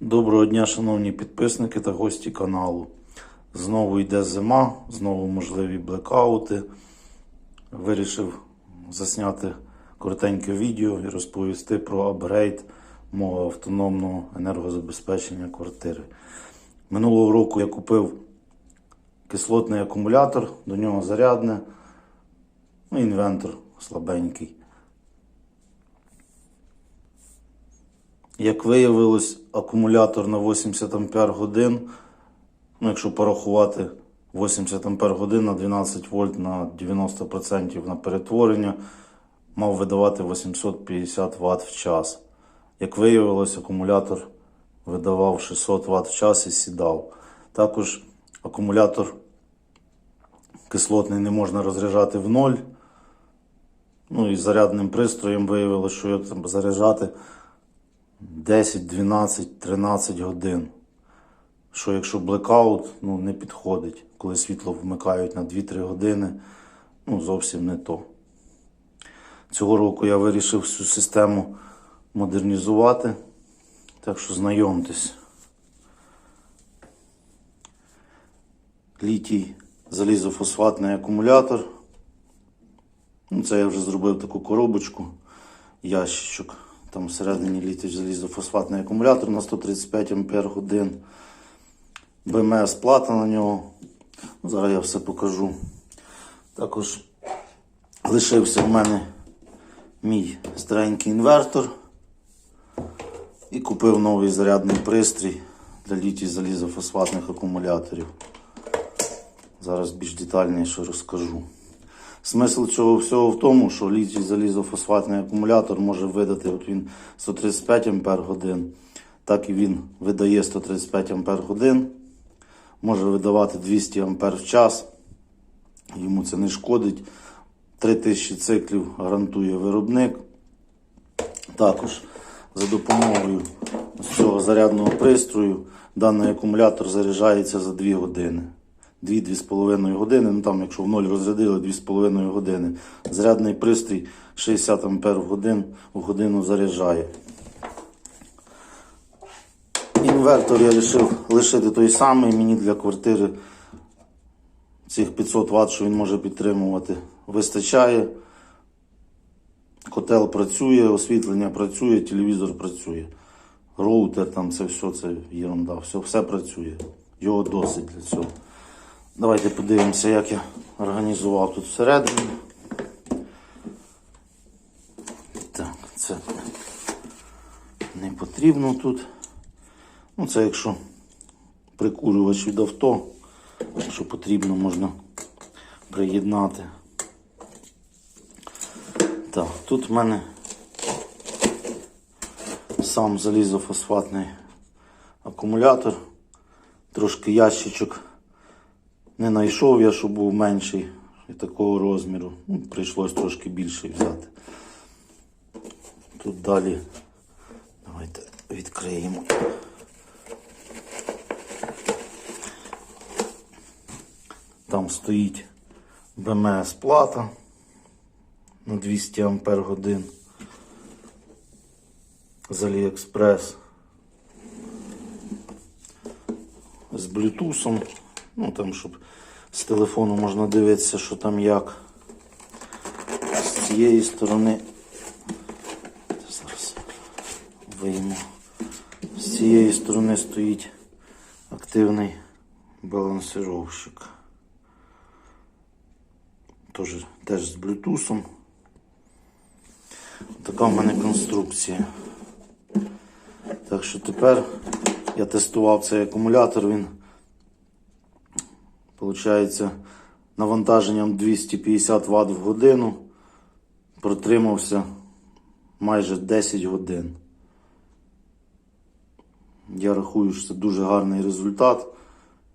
Доброго дня, шановні підписники та гості каналу. Знову йде зима, знову можливі блекаути. Вирішив засняти коротеньке відео і розповісти про апгрейд мого автономного енергозабезпечення квартири. Минулого року я купив кислотний акумулятор, до нього зарядне, ну, інвентор слабенький. Як виявилось, акумулятор на 80 Ампер годин, ну якщо порахувати 80 Ампер годин на 12 вольт на 90% на перетворення, мав видавати 850 Вт в час. Як виявилось, акумулятор видавав 600 Вт в час і сідав. Також акумулятор кислотний не можна розряджати в ноль. Ну і зарядним пристроєм виявилось, що його заряджати 10, 12, 13 годин. Що якщо блекаут, ну не підходить, коли світло вмикають на 2-3 години, ну зовсім не то. Цього року я вирішив всю систему модернізувати. Так що знайомтесь. Літій залізофосфатний акумулятор. Ну, це я вже зробив таку коробочку, ящичок. Там всередині літій залізофосфатний акумулятор на 135 Ампер годин. БМС плата на нього. Ну, Зараз я все покажу. Також лишився в мене мій старенький інвертор. І купив новий зарядний пристрій для літій залізофосфатних акумуляторів. Зараз більш детальніше розкажу. Смисл цього всього в тому, що літій залізофосфатний акумулятор може видати от він 135 Ампер так і він видає 135 Ампер може видавати 200 Ампер в час. Йому це не шкодить. 3000 циклів гарантує виробник. Також за допомогою цього зарядного пристрою даний акумулятор заряджається за 2 години. 2-2,5 години, ну там, якщо в ноль розрядили 2,5 години. Зарядний пристрій 60 Ампер в годину, в годину заряджає. Інвертор я вирішив лишити той самий. Мені для квартири цих 500 Вт, що він може підтримувати, вистачає. Котел працює, освітлення працює, телевізор працює. Роутер, там це все, це ерунда, все, все працює. Його досить для цього. Давайте подивимося, як я організував тут всередині. Так, це не потрібно тут. Ну, це якщо прикурювач від авто, якщо потрібно, можна приєднати. Так, тут в мене сам залізофосфатний акумулятор, трошки ящичок. Не знайшов я, щоб був менший і такого розміру. Ну, прийшлось трошки більший взяти. Тут далі давайте відкриємо. Там стоїть БМС плата на 200 Ампер годин з Аліекспрес. З блютусом. Ну там, щоб з телефону можна дивитися, що там як. З цієї сторони. Зараз вийму. З цієї сторони стоїть активний балансировщик. Тож, теж з блютусом. Така в мене конструкція. Так що тепер я тестував цей акумулятор, він Получається, навантаженням 250 Вт в годину протримався майже 10 годин. Я рахую, що це дуже гарний результат.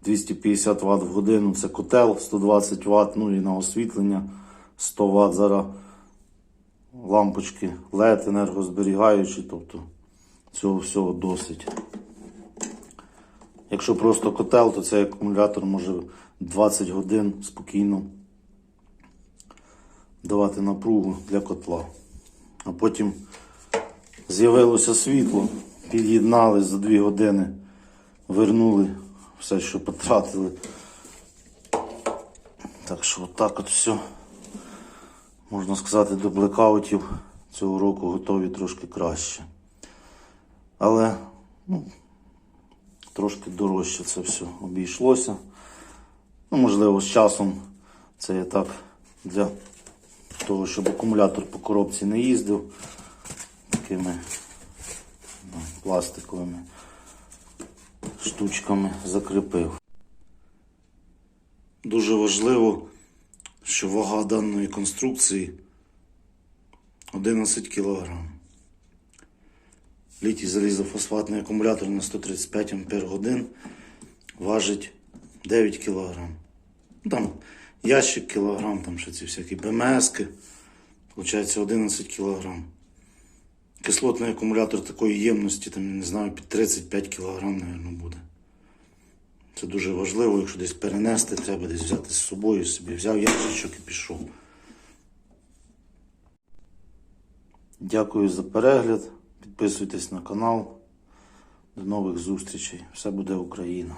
250 Вт в годину це котел, 120 Вт, ну і на освітлення 100 Вт зараз лампочки LED енергозберігаючі, тобто цього всього досить. Якщо просто котел, то цей акумулятор може 20 годин спокійно давати напругу для котла. А потім з'явилося світло, під'єднали за 2 години, вернули все, що потратили. Так що отак от все. Можна сказати, до блекаутів цього року готові трошки краще. Але ну, трошки дорожче це все обійшлося. Ну, можливо, з часом це є так для того, щоб акумулятор по коробці не їздив такими ну, пластиковими штучками закріпив. Дуже важливо, що вага даної конструкції 11 кг. Літій залізофосфатний акумулятор на 135 Ампер годин важить 9 кг. Там ящик кілограм, там ще ці всякі БМСки. Получається 11 кг. Кислотний акумулятор такої ємності, там, не знаю, під 35 кг, мабуть, буде. Це дуже важливо, якщо десь перенести, треба десь взяти з собою собі. Взяв ящичок і пішов. Дякую за перегляд. Підписуйтесь на канал. До нових зустрічей. Все буде Україна.